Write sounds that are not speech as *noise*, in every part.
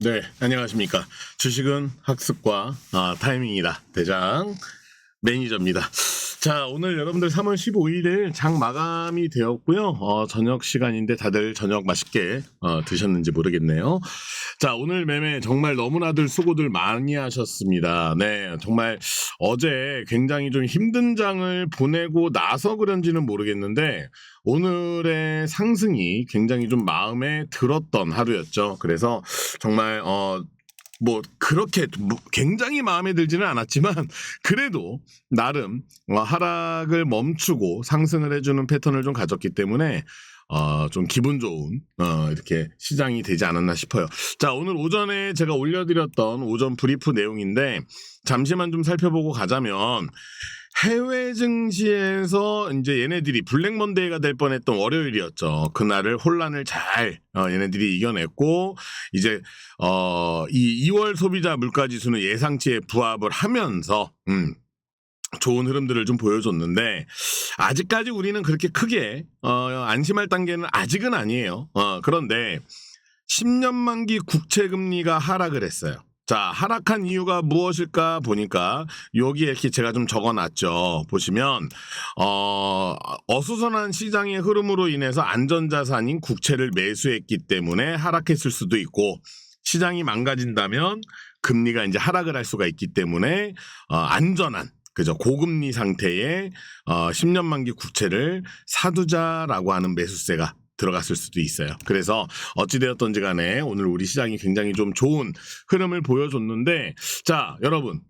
네, 안녕하십니까. 주식은 학습과 아, 타이밍이다. 대장 매니저입니다. *laughs* 자, 오늘 여러분들 3월 15일에 장 마감이 되었고요. 어, 저녁 시간인데 다들 저녁 맛있게 어, 드셨는지 모르겠네요. 자, 오늘 매매 정말 너무나들 수고들 많이 하셨습니다. 네, 정말 어제 굉장히 좀 힘든 장을 보내고 나서 그런지는 모르겠는데 오늘의 상승이 굉장히 좀 마음에 들었던 하루였죠. 그래서 정말 어. 뭐 그렇게 뭐 굉장히 마음에 들지는 않았지만 그래도 나름 어, 하락을 멈추고 상승을 해주는 패턴을 좀 가졌기 때문에 어, 좀 기분 좋은 어, 이렇게 시장이 되지 않았나 싶어요. 자 오늘 오전에 제가 올려드렸던 오전 브리프 내용인데 잠시만 좀 살펴보고 가자면 해외 증시에서 이제 얘네들이 블랙 먼데이가 될 뻔했던 월요일이었죠. 그날을 혼란을 잘 어, 얘네들이 이겨냈고 이제 어, 이 2월 소비자 물가 지수는 예상치에 부합을 하면서 음, 좋은 흐름들을 좀 보여줬는데 아직까지 우리는 그렇게 크게 어, 안심할 단계는 아직은 아니에요. 어, 그런데 10년 만기 국채 금리가 하락을 했어요. 자, 하락한 이유가 무엇일까 보니까 여기에 이렇게 제가 좀 적어 놨죠. 보시면 어, 어수선한 시장의 흐름으로 인해서 안전자산인 국채를 매수했기 때문에 하락했을 수도 있고 시장이 망가진다면 금리가 이제 하락을 할 수가 있기 때문에 어, 안전한 그죠 고금리 상태의 어, 10년 만기 국채를 사두자라고 하는 매수세가 들어갔을 수도 있어요. 그래서 어찌되었던지 간에 오늘 우리 시장이 굉장히 좀 좋은 흐름을 보여줬는데 자 여러분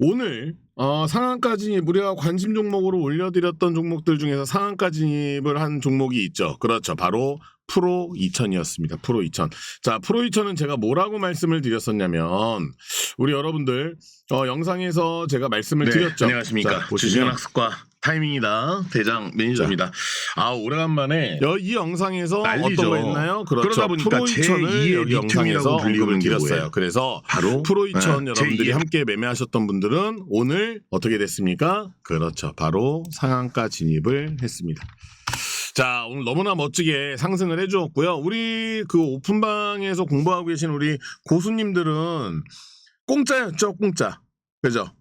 오늘 어, 상한가 진입 우리가 관심 종목으로 올려드렸던 종목들 중에서 상한가 진입을 한 종목이 있죠. 그렇죠. 바로 프로 2000이었습니다. 프로 2000. 자, 프로 2000은 제가 뭐라고 말씀을 드렸었냐면 우리 여러분들 어, 영상에서 제가 말씀을 드렸죠. 네, 안녕하십니까. 자, 보시면 주식은 학습과 타이밍이다. 대장 매니저입니다. 아 오래간만에 여- 이 영상에서 난리죠. 어떤 거 했나요? 그렇죠. 그러다 보니까 프로 2000을 제2의 여기 영상에서 리튬이라고 불리는 언급을 드렸어요. 그래서 바로 프로 2000 네, 여러분들이 제2의 함께 매매하셨던 분들은 오늘 어떻게 됐습니까? 그렇죠. 바로 상한가 진입을 했습니다. 자, 오늘 너무나 멋지게 상승을 해주었고요. 우리 그 오픈방에서 공부하고 계신 우리 고수님들은 공짜였죠, 공짜. 그죠?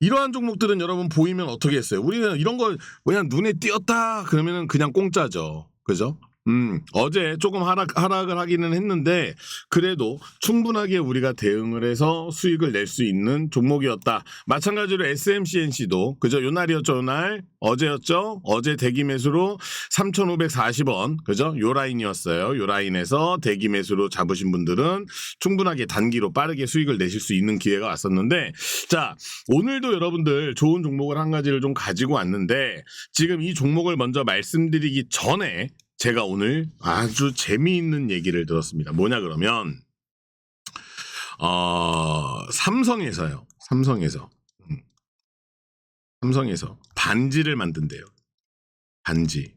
이러한 종목들은 여러분 보이면 어떻게 했어요? 우리는 이런 거 그냥 눈에 띄었다 그러면은 그냥 공짜죠. 그죠? 음, 어제 조금 하락, 하락을 하기는 했는데, 그래도 충분하게 우리가 대응을 해서 수익을 낼 수 있는 종목이었다. 마찬가지로 SMCNC도, 그죠? 요 날이었죠, 요 날. 어제였죠? 어제 대기 매수로 3,540원, 그죠? 요 라인이었어요. 요 라인에서 대기 매수로 잡으신 분들은 충분하게 단기로 빠르게 수익을 내실 수 있는 기회가 왔었는데, 자, 오늘도 여러분들 좋은 종목을 한 가지를 좀 가지고 왔는데, 지금 이 종목을 먼저 말씀드리기 전에, 제가 오늘 아주 재미있는 얘기를 들었습니다. 뭐냐 그러면 어, 삼성에서요. 삼성에서 음. 삼성에서 반지를 만든대요. 반지.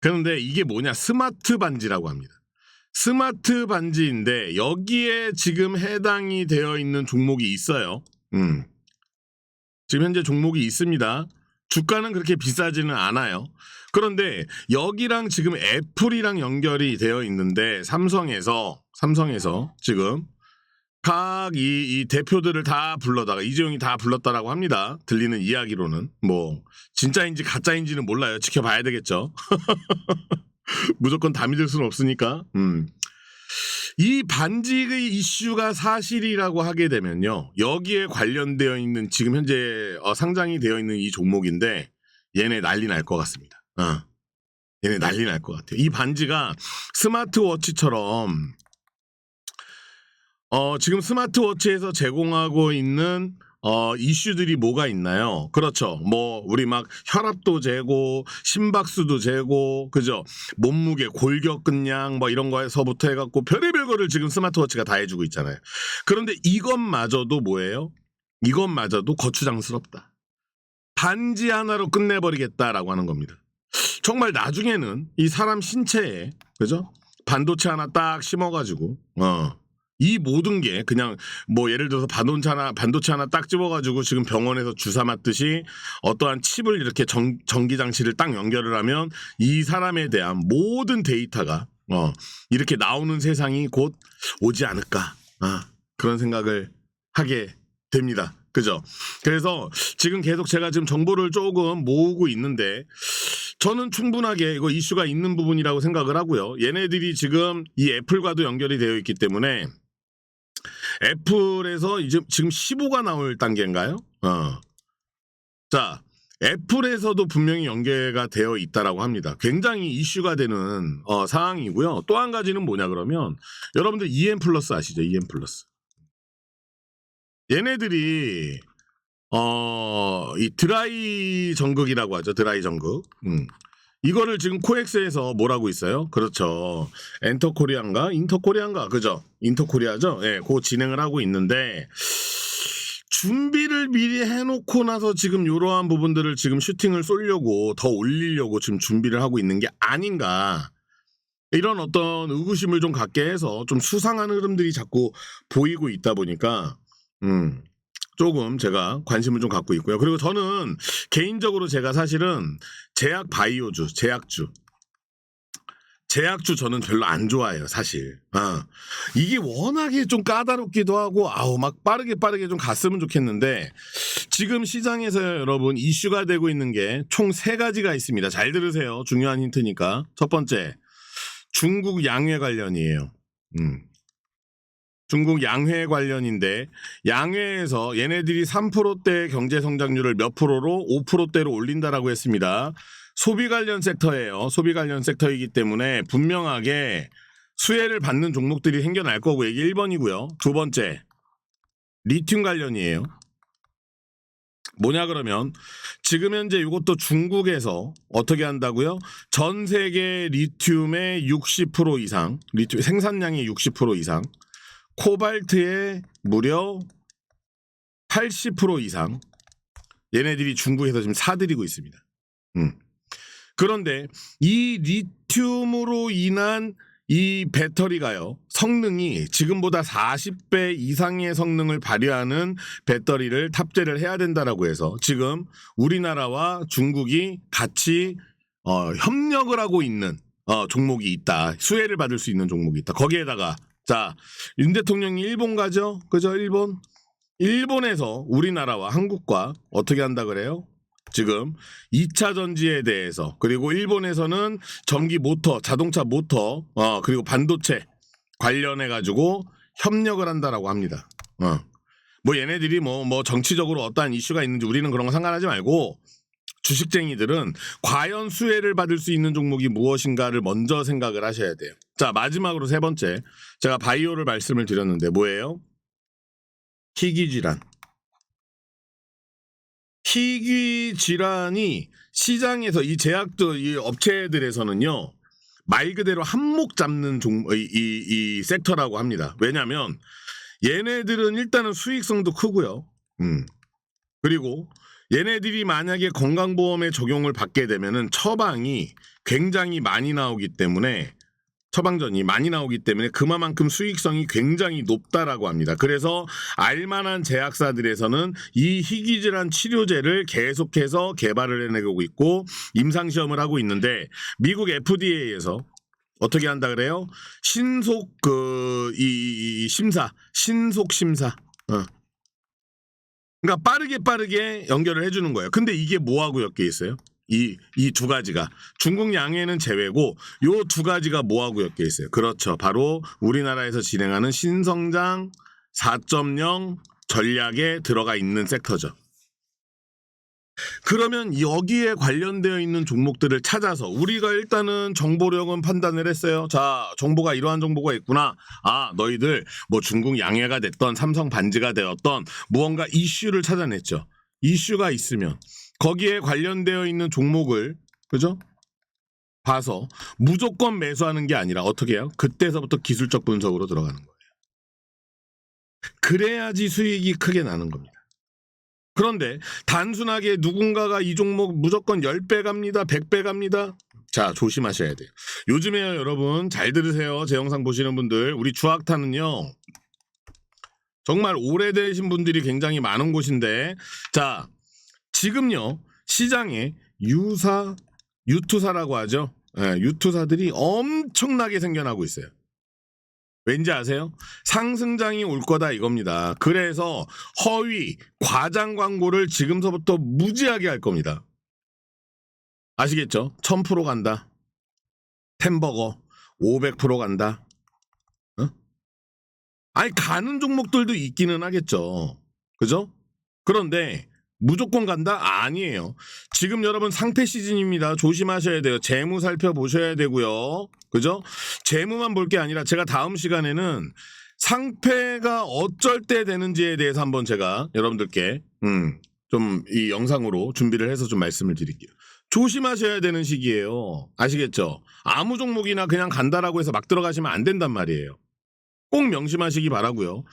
그런데 이게 뭐냐? 스마트 반지라고 합니다. 스마트 반지인데 여기에 지금 해당이 되어 있는 종목이 있어요. 음. 지금 현재 종목이 있습니다. 주가는 그렇게 비싸지는 않아요. 그런데 여기랑 지금 애플이랑 연결이 되어 있는데 삼성에서 삼성에서 지금 각이 대표들을 다 불러다가 이재용이 다 불렀다라고 합니다. 들리는 이야기로는 뭐 진짜인지 가짜인지는 몰라요. 지켜봐야 되겠죠. *laughs* 무조건 다 믿을 수는 없으니까. 음. 이 반지의 이슈가 사실이라고 하게 되면요. 여기에 관련되어 있는 지금 현재 어, 상장이 되어 있는 이 종목인데 얘네 난리 날 것 같습니다. 어. 얘네 난리 날 것 같아요. 이 반지가 스마트워치처럼 어, 지금 스마트워치에서 제공하고 있는 어, 이슈들이 뭐가 있나요? 그렇죠. 뭐, 우리 막 혈압도 재고, 심박수도 재고, 그죠? 몸무게, 골격근량, 뭐 이런 거에서부터 해갖고 별의별 거를 지금 스마트워치가 다 해주고 있잖아요. 그런데 이것마저도 뭐예요? 이것마저도 거추장스럽다. 반지 하나로 끝내버리겠다라고 하는 겁니다. 정말 나중에는 이 사람 신체에, 그죠? 반도체 하나 딱 심어가지고, 어. 이 모든 게 그냥 뭐 예를 들어서 반도체 하나 반도체 하나 딱 집어가지고 지금 병원에서 주사 맞듯이 어떠한 칩을 이렇게 전, 전기 장치를 딱 연결을 하면 이 사람에 대한 모든 데이터가 어, 이렇게 나오는 세상이 곧 오지 않을까. 아, 그런 생각을 하게 됩니다. 그죠? 그래서 지금 계속 제가 지금 정보를 조금 모으고 있는데 저는 충분하게 이거 이슈가 있는 부분이라고 생각을 하고요. 얘네들이 지금 이 애플과도 연결이 되어 있기 때문에 애플에서 이제 지금 15가 나올 단계인가요? 어. 자, 애플에서도 분명히 연계가 되어 있다라고 합니다. 굉장히 이슈가 되는 어, 상황이고요. 또 한 가지는 뭐냐 그러면 여러분들 EM 플러스 아시죠? EM 플러스. 얘네들이 어, 이 드라이 전극이라고 하죠. 드라이 전극. 음. 이거를 지금 코엑스에서 뭐라고 있어요? 그렇죠. 엔터 코리안가? 인터 코리안가? 그죠? 인터 코리아죠? 예, 그 진행을 하고 있는데 준비를 미리 해놓고 나서 지금 이러한 부분들을 지금 슈팅을 쏠려고 더 올리려고 지금 준비를 하고 있는 게 아닌가. 이런 어떤 의구심을 좀 갖게 해서 좀 수상한 흐름들이 자꾸 보이고 있다 보니까, 음, 조금 제가 관심을 좀 갖고 있고요. 그리고 저는 개인적으로 제가 사실은 제약 바이오주, 제약주, 제약주 저는 별로 안 좋아해요, 사실. 아, 이게 워낙에 좀 까다롭기도 하고, 아우, 막 빠르게 빠르게 좀 갔으면 좋겠는데, 지금 시장에서 여러분 이슈가 되고 있는 게 총 세 가지가 있습니다. 잘 들으세요. 중요한 힌트니까. 첫 번째, 중국 양회 관련이에요. 음. 중국 양회 관련인데 양회에서 얘네들이 3%대 경제 성장률을 몇 프로로 5%대로 올린다라고 했습니다. 소비 관련 섹터예요. 소비 관련 섹터이기 때문에 분명하게 수혜를 받는 종목들이 생겨날 거고 이게 1번이고요. 두 번째 리튬 관련이에요. 뭐냐 그러면 지금 현재 이것도 중국에서 어떻게 한다고요? 전 세계 리튬의 60% 이상, 리튬 생산량의 60% 이상, 코발트의 무려 80% 이상 얘네들이 중국에서 지금 사들이고 있습니다. 음. 그런데 이 리튬으로 인한 이 배터리가요, 성능이 지금보다 40배 이상의 성능을 발휘하는 배터리를 탑재를 해야 된다라고 해서 지금 우리나라와 중국이 같이 어, 협력을 하고 있는 어, 종목이 있다. 수혜를 받을 수 있는 종목이 있다. 거기에다가 자, 윤 대통령이 일본 가죠? 그죠? 일본? 일본에서 우리나라와 한국과 어떻게 한다 그래요? 지금 2차 전지에 대해서 그리고 일본에서는 전기 모터, 자동차 모터, 어, 그리고 반도체 관련해 가지고 협력을 한다라고 합니다. 어. 뭐 얘네들이 뭐뭐 정치적으로 어떠한 이슈가 있는지 우리는 그런 거 상관하지 말고 주식쟁이들은 과연 수혜를 받을 수 있는 종목이 무엇인가를 먼저 생각을 하셔야 돼요. 자, 마지막으로 세 번째. 제가 바이오를 말씀을 드렸는데 뭐예요? 희귀 질환. 희귀 질환이 시장에서 이 제약들 이 업체들에서는요. 말 그대로 한몫 잡는 종, 이, 이, 이 섹터라고 합니다. 왜냐하면 얘네들은 일단은 수익성도 크고요. 음. 그리고 얘네들이 만약에 건강보험에 적용을 받게 되면은 처방이 굉장히 많이 나오기 때문에 처방전이 많이 나오기 때문에 그만큼 수익성이 굉장히 높다라고 합니다. 그래서 알만한 제약사들에서는 이 희귀질환 치료제를 계속해서 개발을 해내고 있고 임상 시험을 하고 있는데 미국 FDA에서 어떻게 한다 그래요? 신속 그 이 심사, 신속 심사. 어. 그러니까 빠르게 빠르게 연결을 해주는 거예요. 근데 이게 뭐하고 엮여 있어요? 이 이 두 가지가 중국 양해는 제외고 요 두 가지가 뭐하고 엮여 있어요? 그렇죠. 바로 우리나라에서 진행하는 신성장 4.0 전략에 들어가 있는 섹터죠. 그러면 여기에 관련되어 있는 종목들을 찾아서 우리가 일단은 정보력은 판단을 했어요. 자, 정보가 이러한 정보가 있구나. 아, 너희들 뭐 중국 양해가 됐던 삼성 반지가 되었던 무언가 이슈를 찾아냈죠. 이슈가 있으면 거기에 관련되어 있는 종목을 그죠? 봐서 무조건 매수하는 게 아니라 어떻게 해요? 그때서부터 기술적 분석으로 들어가는 거예요. 그래야지 수익이 크게 나는 겁니다. 그런데 단순하게 누군가가 이 종목 무조건 10배 갑니다. 100배 갑니다. 자, 조심하셔야 돼요. 요즘에요, 여러분. 잘 들으세요. 제 영상 보시는 분들. 우리 주학타는요. 정말 오래되신 분들이 굉장히 많은 곳인데 자, 지금요. 시장에 유사 유투사라고 하죠. 예, 유투사들이 엄청나게 생겨나고 있어요. 왠지 아세요? 상승장이 올 거다 이겁니다. 그래서 허위, 과장 광고를 지금서부터 무지하게 할 겁니다. 아시겠죠? 1000% 간다. 템버거 500% 간다. 어? 아니 가는 종목들도 있기는 하겠죠. 그죠? 그런데 무조건 간다? 아니에요. 지금 여러분 상패 시즌입니다. 조심하셔야 돼요. 재무 살펴보셔야 되고요. 그죠? 재무만 볼 게 아니라 제가 다음 시간에는 상패가 어쩔 때 되는지에 대해서 한번 제가 여러분들께 음, 좀 이 영상으로 준비를 해서 좀 말씀을 드릴게요. 조심하셔야 되는 시기예요. 아시겠죠? 아무 종목이나 그냥 간다라고 해서 막 들어가시면 안 된단 말이에요. 꼭 명심하시기 바라고요.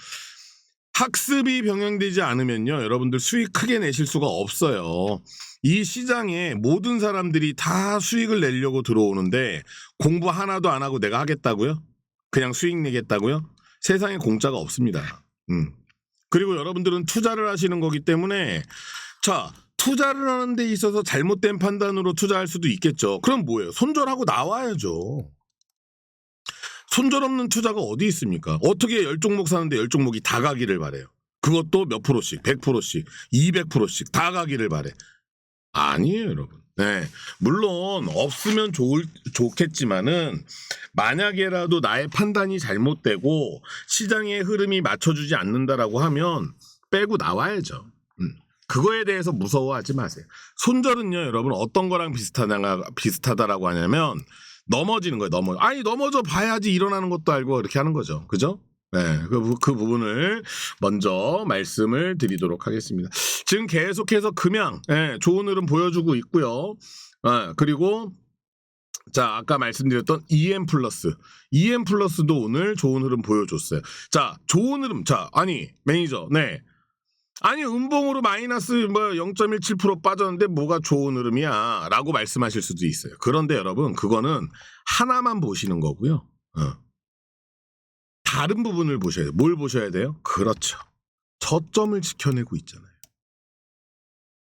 학습이 병행되지 않으면요, 여러분들 수익 크게 내실 수가 없어요. 이 시장에 모든 사람들이 다 수익을 내려고 들어오는데 공부 하나도 안 하고 내가 하겠다고요? 그냥 수익 내겠다고요? 세상에 공짜가 없습니다. 음. 그리고 여러분들은 투자를 하시는 거기 때문에 자 투자를 하는 데 있어서 잘못된 판단으로 투자할 수도 있겠죠. 그럼 뭐예요? 손절하고 나와야죠. 손절 없는 투자가 어디 있습니까? 어떻게 열 종목 사는데 열 종목이 다 가기를 바래요. 그것도 몇 프로씩, 100%씩, 200%씩 다 가기를 바래. 아니에요, 여러분. 네. 물론 없으면 좋을 좋겠지만은 만약에라도 나의 판단이 잘못되고 시장의 흐름이 맞춰주지 않는다라고 하면 빼고 나와야죠. 음. 그거에 대해서 무서워하지 마세요. 손절은요, 여러분 어떤 거랑 비슷하다 비슷하다라고 하냐면 넘어지는 거예요. 넘어. 아니 넘어져 봐야지 일어나는 것도 알고 이렇게 하는 거죠. 그죠? 네, 그, 부- 그 부분을 먼저 말씀을 드리도록 하겠습니다. 지금 계속해서 금양 예, 좋은 흐름 보여주고 있고요. 아, 그리고 자 아까 말씀드렸던 EM 플러스, EM 플러스도 오늘 좋은 흐름 보여줬어요. 자 좋은 흐름, 자 아니 매니저, 네. 아니 음봉으로 마이너스 뭐 0.17% 빠졌는데 뭐가 좋은 흐름이야 라고 말씀하실 수도 있어요. 그런데 여러분 그거는 하나만 보시는 거고요. 어. 다른 부분을 보셔야 돼요. 뭘 보셔야 돼요? 그렇죠. 저점을 지켜내고 있잖아요.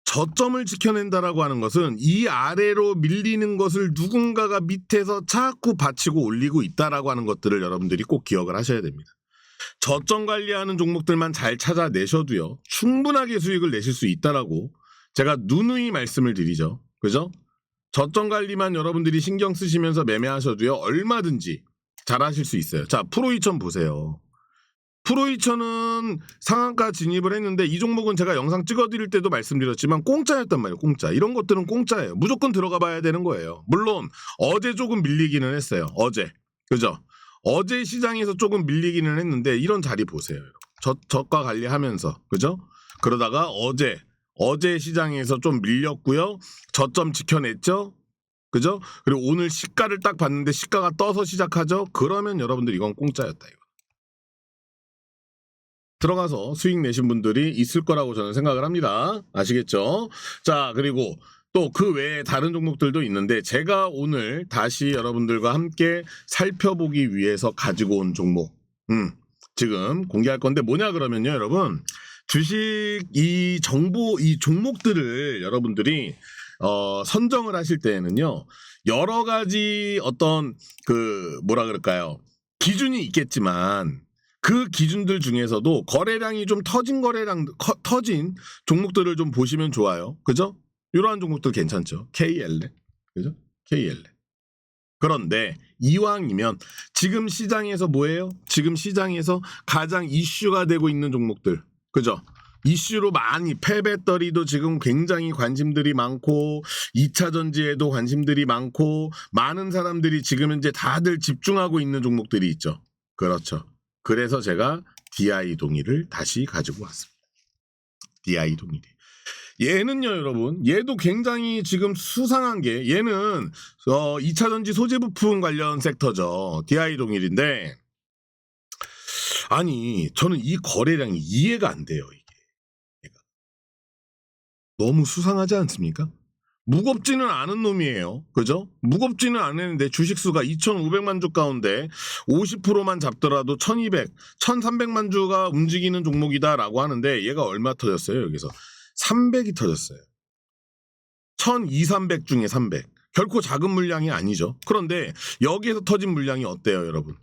저점을 지켜낸다라고 하는 것은 이 아래로 밀리는 것을 누군가가 밑에서 자꾸 받치고 올리고 있다라고 하는 것들을 여러분들이 꼭 기억을 하셔야 됩니다. 저점 관리하는 종목들만 잘 찾아내셔도요. 충분하게 수익을 내실 수 있다라고 제가 누누이 말씀을 드리죠. 그죠? 저점 관리만 여러분들이 신경 쓰시면서 매매하셔도요. 얼마든지 잘하실 수 있어요. 자, 프로2천 보세요. 프로2천은 상한가 진입을 했는데 이 종목은 제가 영상 찍어드릴 때도 말씀드렸지만 공짜였단 말이에요. 공짜. 이런 것들은 공짜예요. 무조건 들어가 봐야 되는 거예요. 물론 어제 조금 밀리기는 했어요. 어제. 그죠? 어제 시장에서 조금 밀리기는 했는데 이런 자리 보세요. 저, 저가 관리하면서. 그죠? 그러다가 어제 어제 시장에서 좀 밀렸고요. 저점 지켜냈죠? 그죠? 그리고 오늘 시가를 딱 봤는데 시가가 떠서 시작하죠? 그러면 여러분들 이건 공짜였다 이거. 들어가서 수익 내신 분들이 있을 거라고 저는 생각을 합니다. 아시겠죠? 자, 그리고 또 그 외에 다른 종목들도 있는데 제가 오늘 다시 여러분들과 함께 살펴보기 위해서 가지고 온 종목. 음, 지금 공개할 건데 뭐냐 그러면요, 여러분. 주식 이 정보 이 종목들을 여러분들이 어, 선정을 하실 때에는요 여러 가지 어떤 그 뭐라 그럴까요 기준이 있겠지만 그 기준들 중에서도 거래량이 좀 터진 거래량 커- 터진 종목들을 좀 보시면 좋아요 그죠 이러한 종목들 괜찮죠 KL 그죠 KL 그런데 이왕이면 지금 시장에서 뭐예요 지금 시장에서 가장 이슈가 되고 있는 종목들 그죠 이슈로 많이 폐배터리도 지금 굉장히 관심들이 많고 2차 전지에도 관심들이 많고 많은 사람들이 지금 현재 다들 집중하고 있는 종목들이 있죠. 그렇죠. 그래서 제가 DI 동의를 다시 가지고 왔습니다. DI 동의. 얘는요, 여러분. 얘도 굉장히 지금 수상한 게 얘는 어 2차 전지 소재 부품 관련 섹터죠. DI 동일인데 아니, 저는 이 거래량이 이해가 안 돼요, 이게. 너무 수상하지 않습니까? 무겁지는 않은 놈이에요. 그죠? 무겁지는 않았는데 주식수가 2,500만 주 가운데 50%만 잡더라도 1,200, 1,300만 주가 움직이는 종목이다라고 하는데 얘가 얼마 터졌어요, 여기서? 300이 터졌어요. 1,200, 300 중에 300. 결코 작은 물량이 아니죠. 그런데 여기에서 터진 물량이 어때요, 여러분?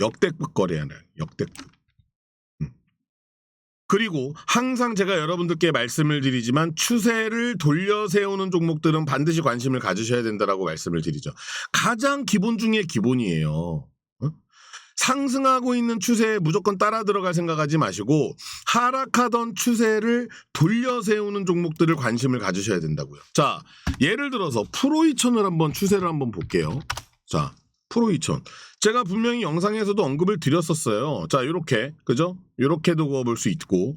역대급 거래하는 역대급. 음. 그리고 항상 제가 여러분들께 말씀을 드리지만 추세를 돌려 세우는 종목들은 반드시 관심을 가지셔야 된다라고 말씀을 드리죠. 가장 기본 중에 기본이에요. 어? 상승하고 있는 추세에 무조건 따라 들어갈 생각하지 마시고 하락하던 추세를 돌려 세우는 종목들을 관심을 가지셔야 된다고요. 자, 예를 들어서 프로2천을 한번 추세를 한번 볼게요. 자, 프로2천. 제가 분명히 영상에서도 언급을 드렸었어요. 자, 요렇게. 그죠? 요렇게도 그어 볼 수 있고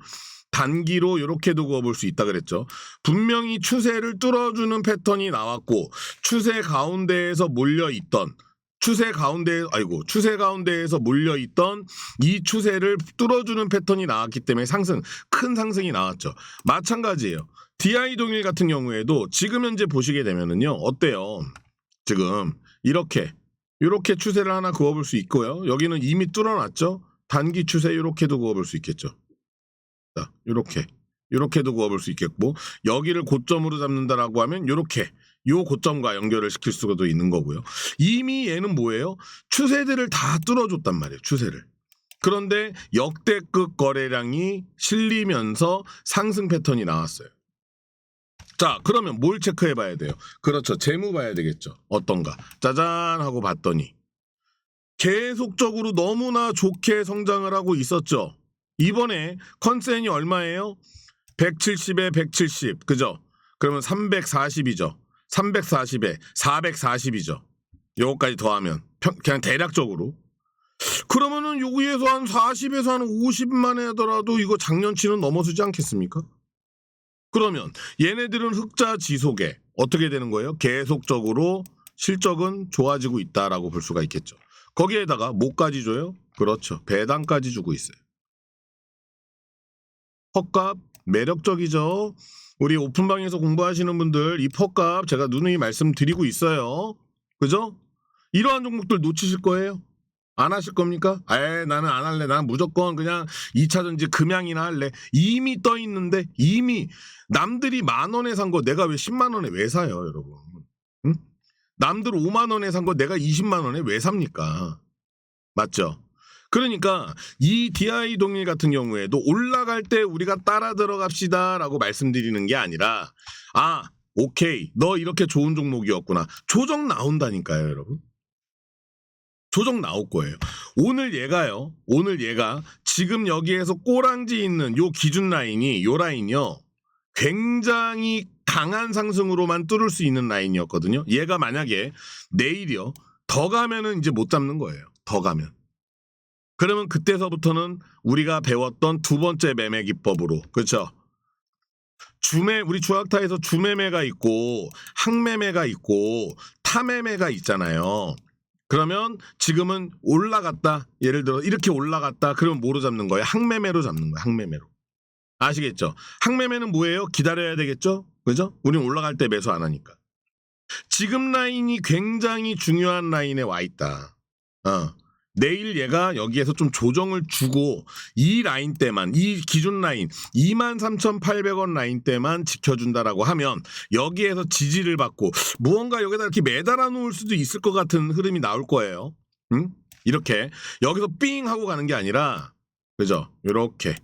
단기로 요렇게도 그어볼 수 있다 그랬죠. 분명히 추세를 뚫어주는 패턴이 나왔고 추세 가운데에서 몰려 있던 추세 가운데 아이고 추세 가운데에서 몰려 있던 이 추세를 뚫어주는 패턴이 나왔기 때문에 상승 큰 상승이 나왔죠. 마찬가지예요. DI 동일 같은 경우에도 지금 현재 보시게 되면은요 어때요? 지금 이렇게 이렇게 추세를 하나 그어볼 수 있고요. 여기는 이미 뚫어놨죠. 단기 추세 이렇게도 그어볼 수 있겠죠. 자, 이렇게 이렇게도 그어볼 수 있겠고 여기를 고점으로 잡는다라고 하면 이렇게 요 고점과 연결을 시킬 수도 있는 거고요. 이미 얘는 뭐예요? 추세들을 다 뚫어줬단 말이에요. 추세를. 그런데 역대급 거래량이 실리면서 상승 패턴이 나왔어요. 자, 그러면 뭘 체크해 봐야 돼요? 그렇죠. 재무 봐야 되겠죠. 어떤가. 짜잔 하고 봤더니 계속적으로 너무나 좋게 성장을 하고 있었죠. 이번에 컨센이 얼마예요? 170에 170. 그죠? 그러면 340이죠. 340에 440이죠. 요거까지 더하면 평- 그냥 대략적으로 그러면은 여기에서 한 40에서 한 50만 하더라도 이거 작년치는 넘어서지 않겠습니까? 그러면 얘네들은 흑자 지속에 어떻게 되는 거예요? 계속적으로 실적은 좋아지고 있다라고 볼 수가 있겠죠. 거기에다가 뭐까지 줘요? 그렇죠. 배당까지 주고 있어요. 헛값 매력적이죠. 우리 오픈방에서 공부하시는 분들 이 퍽값 제가 누누이 말씀드리고 있어요. 그죠? 이러한 종목들 놓치실 거예요? 안 하실 겁니까? 에 나는 안 할래. 난 무조건 그냥 2차전지 금양이나 할래. 이미 떠 있는데 이미 남들이 만 원에 산 거 내가 왜 10만 원에 왜 사요, 여러분? 응? 남들 5만 원에 산 거 내가 20만 원에 왜 삽니까? 맞죠? 그러니까 이 DI 동일 같은 경우에도 올라갈 때 우리가 따라 들어갑시다라고 말씀드리는 게 아니라 아 오케이. 너 이렇게 좋은 종목이었구나. 조정 나온다니까요 여러분. 조정 나올 거예요. 오늘 얘가요. 오늘 얘가 지금 여기에서 꼬랑지 있는 요 기준 라인이 요 라인이요. 굉장히 강한 상승으로만 뚫을 수 있는 라인이었거든요. 얘가 만약에 내일이요. 더 가면은 이제 못 잡는 거예요. 더 가면 그러면 그때서부터는 우리가 배웠던 두 번째 매매 기법으로 그렇죠. 주매 우리 주학타에서 주매매가 있고 항매매가 있고 타매매가 있잖아요. 그러면 지금은 올라갔다. 예를 들어 이렇게 올라갔다. 그러면 뭐로 잡는 거예요? 항매매로 잡는 거예요. 항매매로. 아시겠죠? 항매매는 뭐예요? 기다려야 되겠죠? 그죠? 우리는 올라갈 때 매수 안 하니까. 지금 라인이 굉장히 중요한 라인에 와 있다. 어. 내일 얘가 여기에서 좀 조정을 주고 이 라인 때만 이 기준 라인 23,800원 라인 때만 지켜준다라고 하면 여기에서 지지를 받고 무언가 여기다 이렇게 매달아 놓을 수도 있을 것 같은 흐름이 나올 거예요. 응? 이렇게 여기서 삥 하고 가는 게 아니라 그죠? 요렇게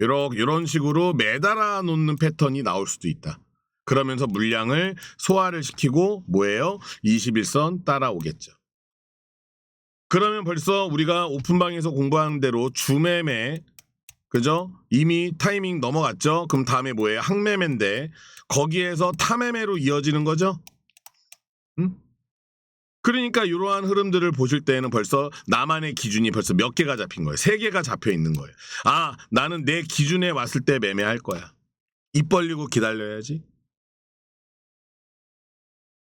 요렇게 이런 식으로 매달아 놓는 패턴이 나올 수도 있다. 그러면서 물량을 소화를 시키고 뭐예요? 21선 따라오겠죠. 그러면 벌써 우리가 오픈방에서 공부한 대로 주매매 그죠? 이미 타이밍 넘어갔죠? 그럼 다음에 뭐예요? 항매매인데 거기에서 타매매로 이어지는 거죠? 응? 그러니까 이러한 흐름들을 보실 때는 벌써 나만의 기준이 벌써 몇 개가 잡힌 거예요. 세 개가 잡혀 있는 거예요. 아, 나는 내 기준에 왔을 때 매매할 거야. 입 벌리고 기다려야지.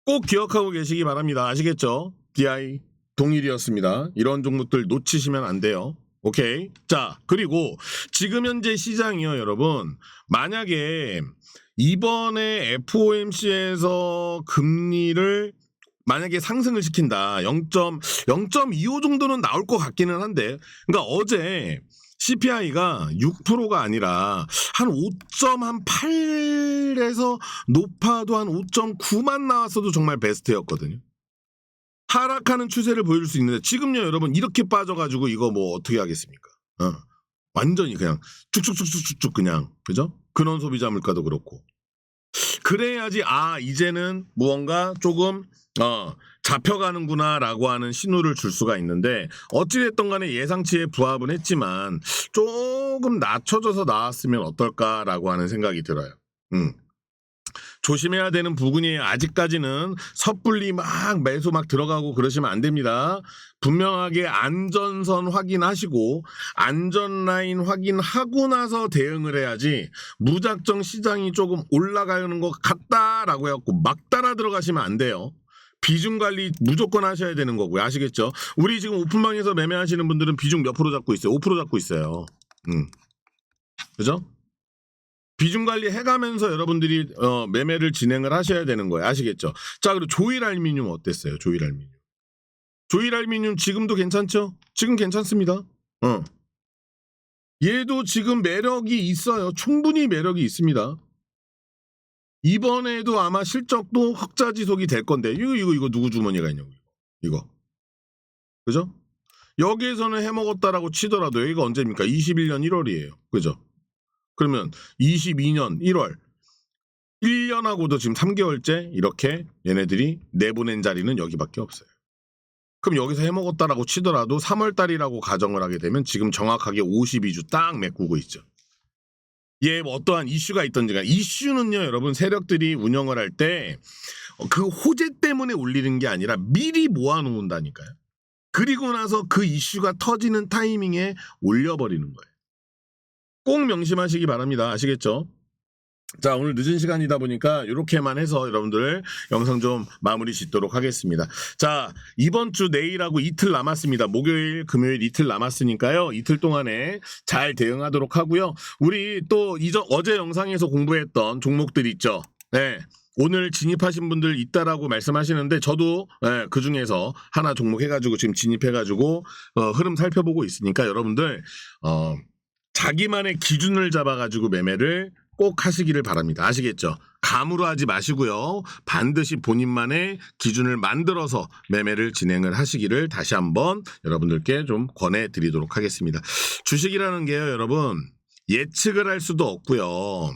꼭 기억하고 계시기 바랍니다. 아시겠죠? DI 동일이었습니다. 이런 종목들 놓치시면 안 돼요. 오케이. 자, 그리고 지금 현재 시장이요, 여러분. 만약에 이번에 FOMC에서 금리를 만약에 상승을 시킨다. 0. 0.25 정도는 나올 것 같기는 한데. 그러니까 어제 CPI가 6%가 아니라 한 5.8에서 높아도 한 5.9만 나왔어도 정말 베스트였거든요. 하락하는 추세를 보여줄 수 있는데 지금요 여러분 이렇게 빠져가지고 이거 뭐 어떻게 하겠습니까? 어. 완전히 그냥 쭉쭉쭉쭉쭉 그냥 그죠? 근원 소비자 물가도 그렇고 그래야지 아 이제는 무언가 조금 어 잡혀가는구나라고 하는 신호를 줄 수가 있는데 어찌됐든 간에 예상치에 부합은 했지만 조금 낮춰져서 나왔으면 어떨까라고 하는 생각이 들어요. 음. 조심해야 되는 부분이 아직까지는 섣불리 막 매수 막 들어가고 그러시면 안 됩니다. 분명하게 안전선 확인하시고 안전 라인 확인하고 나서 대응을 해야지 무작정 시장이 조금 올라가는 것 같다라고 해갖고 막 따라 들어가시면 안 돼요. 비중 관리 무조건 하셔야 되는 거고요. 아시겠죠? 우리 지금 오픈방에서 매매하시는 분들은 비중 몇 프로 잡고 있어요? 5% 잡고 있어요. 음. 그죠? 비중 관리 해가면서 여러분들이 어, 매매를 진행을 하셔야 되는 거예요. 아시겠죠? 자, 그리고 조일 알미늄 어땠어요? 조일 알미늄. 조일 알미늄 지금도 괜찮죠? 지금 괜찮습니다. 어. 얘도 지금 매력이 있어요. 충분히 매력이 있습니다. 이번에도 아마 실적도 흑자 지속이 될 건데 이거 이거 이거 누구 주머니가 있냐고 이거 그죠? 여기에서는 해먹었다라고 치더라도 여기가 언제입니까? 21년 1월이에요. 그죠? 그러면 22년 1월 1년하고도 지금 3개월째 이렇게 얘네들이 내보낸 자리는 여기밖에 없어요. 그럼 여기서 해먹었다라고 치더라도 3월 달이라고 가정을 하게 되면 지금 정확하게 52주 딱 메꾸고 있죠. 얘뭐 어떠한 이슈가 있던지가 이슈는요 여러분 세력들이 운영을 할 때 그 호재 때문에 올리는 게 아니라 미리 모아놓는다니까요. 그리고 나서 그 이슈가 터지는 타이밍에 올려버리는 거예요. 꼭 명심하시기 바랍니다. 아시겠죠? 자 오늘 늦은 시간이다 보니까 이렇게만 해서 여러분들 영상 좀 마무리 짓도록 하겠습니다. 자 이번 주 내일하고 이틀 남았습니다. 목요일 금요일 이틀 남았으니까요. 이틀 동안에 잘 대응하도록 하고요. 우리 또 이전 어제 영상에서 공부했던 종목들 있죠. 네. 오늘 진입하신 분들 있다라고 말씀하시는데 저도 예, 그 중에서 하나 종목 해가지고 지금 진입해가지고 어, 흐름 살펴보고 있으니까 여러분들 어, 자기만의 기준을 잡아가지고 매매를 꼭 하시기를 바랍니다. 아시겠죠? 감으로 하지 마시고요. 반드시 본인만의 기준을 만들어서 매매를 진행을 하시기를 다시 한번 여러분들께 좀 권해드리도록 하겠습니다. 주식이라는 게요, 여러분 예측을 할 수도 없고요.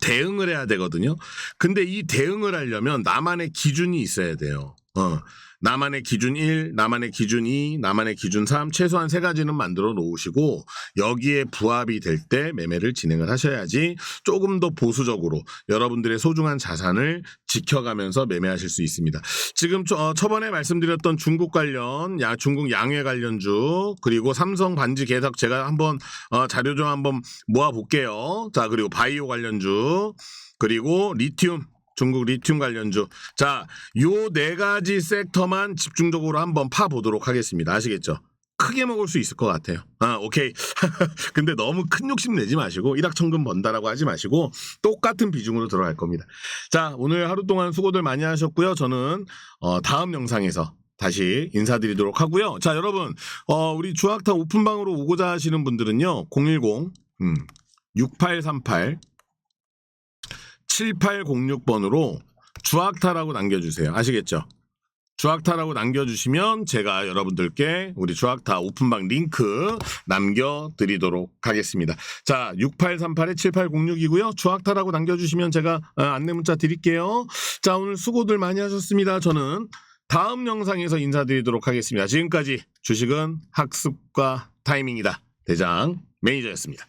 대응을 해야 되거든요. 근데 이 대응을 하려면 나만의 기준이 있어야 돼요. 어. 나만의 기준 1, 나만의 기준 2, 나만의 기준 3, 최소한 세 가지는 만들어 놓으시고 여기에 부합이 될 때 매매를 진행을 하셔야지 조금 더 보수적으로 여러분들의 소중한 자산을 지켜가면서 매매하실 수 있습니다. 지금 초, 어, 초반에 말씀드렸던 중국 관련, 야, 중국 양회 관련주 그리고 삼성 반지 개석 제가 한번 어, 자료 좀 한번 모아 볼게요. 자 그리고 바이오 관련주 그리고 리튬 중국 리튬 관련주. 자, 요 네 가지 섹터만 집중적으로 한번 파 보도록 하겠습니다. 아시겠죠? 크게 먹을 수 있을 것 같아요. 아, 오케이. *laughs* 근데 너무 큰 욕심 내지 마시고 일확천금 번다라고 하지 마시고 똑같은 비중으로 들어갈 겁니다. 자, 오늘 하루 동안 수고들 많이 하셨고요. 저는 어, 다음 영상에서 다시 인사드리도록 하고요. 자, 여러분, 어, 우리 주학타 오픈방으로 오고자 하시는 분들은요, 010 음, 6838 7806번으로 주학타라고 남겨주세요. 아시겠죠? 주학타라고 남겨주시면 제가 여러분들께 우리 주학타 오픈방 링크 남겨드리도록 하겠습니다. 자, 6838-7806이고요. 주학타라고 남겨주시면 제가 어, 안내 문자 드릴게요. 자, 오늘 수고들 많이 하셨습니다. 저는 다음 영상에서 인사드리도록 하겠습니다. 지금까지 주식은 학습과 타이밍이다. 대장 매니저였습니다.